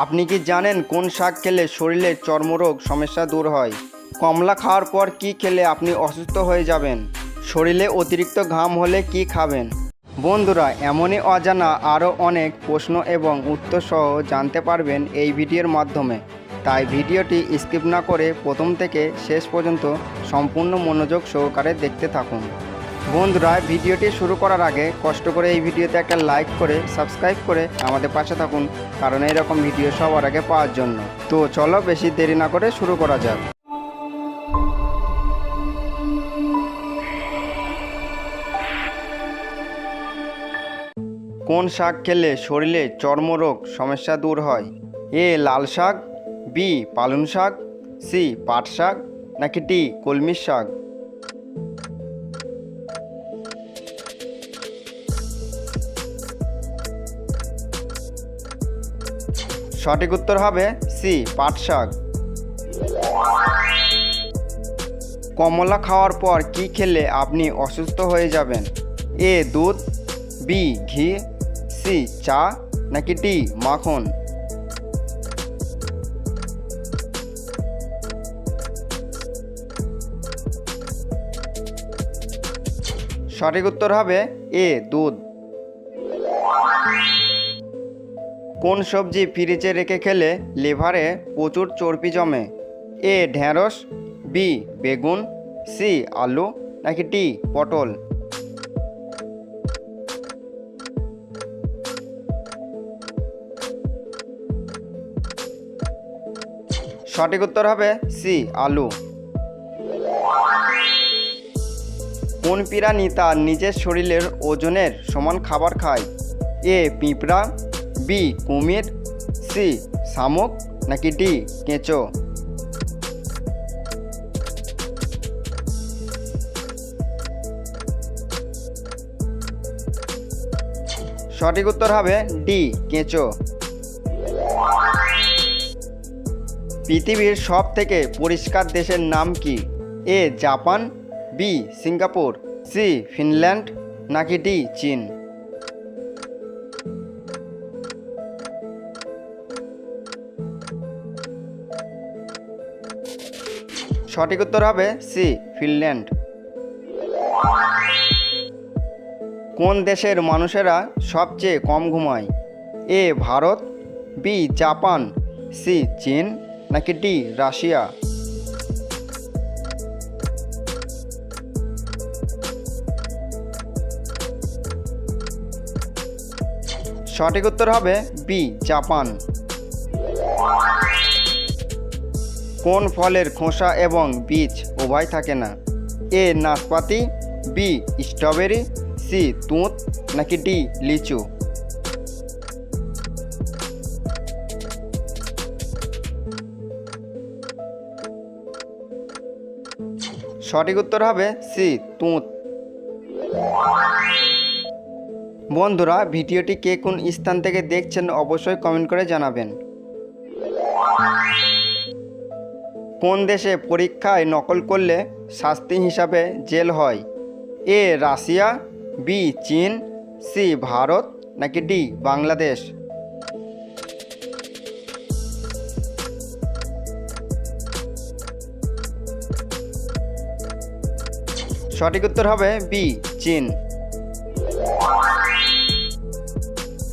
আপনি কি জানেন কোন শাক খেলে শরীরে চর্মরোগ সমস্যা দূর হয়? কমলা খাওয়ার পর কি খেলে আপনি অসুস্থ হয়ে যাবেন? শরীরে অতিরিক্ত ঘাম হলে কি খাবেন? বন্ধুরা, এমনই অজানা আরও অনেক প্রশ্ন এবং উত্তর সহ জানতে পারবেন এই ভিডিওর মাধ্যমে। তাই ভিডিওটি স্কিপ না করে প্রথম থেকে শেষ পর্যন্ত সম্পূর্ণ মনোযোগ সহকারে দেখতে থাকুন। বন্ধুরা, ভিডিওটি শুরু করার আগে কষ্ট করে এই ভিডিওতে একটা লাইক করে, সাবস্ক্রাইব করে আমাদের পাশে থাকুন, কারণ এইরকম ভিডিও সবার আগে পাওয়ার জন্য। তো চলো বেশি দেরি না করে শুরু করা যাক। কোন শাক খেলে শরীরে চর্মরোগ সমস্যা দূর হয়? এ, লাল শাক, বি, পালং শাক, সি, পাট শাক, নাকি ডি কলমির শাক? সঠিক উত্তর হবে সি, পাট শাক। কমলা খাওয়ার পর কি খেলে আপনি অসুস্থ হয়ে যাবেন? এ, দুধ, বি, ঘি, সি, চা, নাকি টি মাখন? সঠিক উত্তর হবে এ, দুধ। কোন সবজি ফ্রিজে রেখে খেলে লিভারে প্রচুর চর্বি জমে? এ ঢ্যাঁড়স বি, বেগুন, সি, আলু, নাকি ডি, পটল? সঠিক উত্তর হবে সি, আলু। কোন প্রাণী তার নিজের শরীরের ওজনের সমান খাবার খায়? এ, পিঁপড়া বি কুমির, সি শামুক, নাকি ডি কেঁচো? সঠিক উত্তর হবে ডি, কেঁচো। পৃথিবীর সব থেকে পরিষ্কার দেশের নাম কি? A, Japan, B, Singapore, C, Finland, নাকি ডি, চীন? সঠিক উত্তর হবে সি, ফিনল্যান্ড। কোন দেশের মানুষেরা সবচেয়ে কম ঘুমায়? A, Bharat, B, Japan, C, Chin, নাকি ডি, রাশিয়া? সঠিক উত্তর হবে বি, জাপান। কোন ফলের খোসা এবং বীজ উভয় থাকে না? এ নাশপাতি, বি স্ট্রবেরি, সি তুঁত, নাকি ডি লিচু? সঠিক উত্তর হবে সি তুঁত। বন্ধুরা, ভিডিওটি কে কোন স্থান থেকে দেখছেন অবশ্যই কমেন্ট করে জানাবেন। কোন দেশে পরীক্ষায় নকল করলে শাস্তি হিসাবে জেল হয়? A, Russia, B, Chin, C, Bharat, নাকি ডি, বাংলাদেশ? সঠিক উত্তর হবে বি, চীন।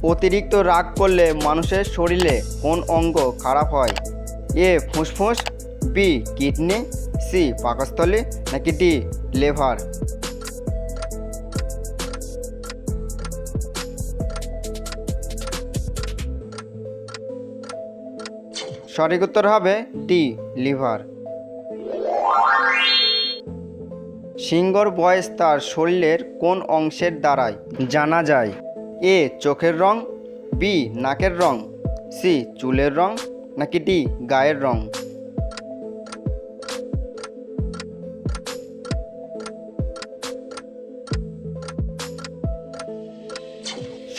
অতিরিক্ত রাগ করলে মানুষের শরীরে কোন অঙ্গ খারাপ হয়? এ, ফুসফুস বি কিডনি সি পাকস্থলী, নাকি ডি লেভার সঠিক উত্তর হবে ডি লিভার সিঙ্গর বয়স তার শরীরের কোন অংশের দ্বারাই জানা যায়? এ চোখের রং বি নাকের রং সি চুলের রং, নাকি ডি গায়ের রং?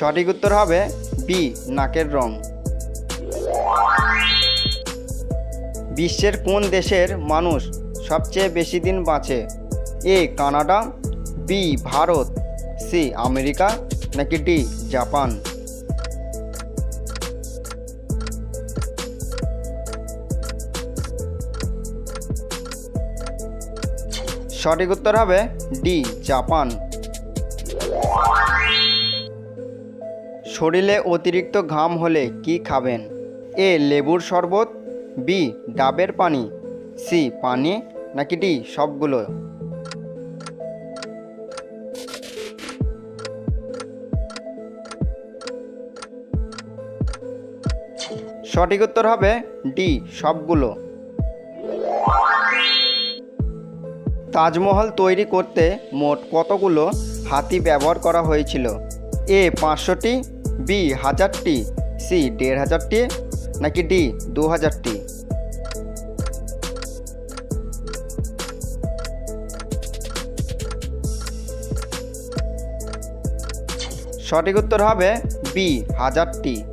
সঠিক উত্তর হবে বি, নাকের রং। বিশ্বের কোন দেশের মানুষ সবচেয়ে বেশি দিন বাঁচে? A, Canada, B, Bharat, C, America, নাকি ডি, জাপান? সঠিক উত্তর হবে ডি, জাপান। শরীরে অতিরিক্ত ঘাম হলে কি খাবেন? এ, লেবুর শরবত, বি, ডাবের পানি, সি, পানি, নাকি ডি, সবগুলো? সঠিক উত্তর হবে ডি, সবগুলো। তাজমহল তৈরি করতে মোট কতগুলো হাতি ব্যবহার করা হয়েছিল? এ, পাঁচশোটি বি হাজারটি সি দেড় হাজারটি নাকি ডি দু হাজারটি? সঠিক উত্তর হবে বি হাজারটি।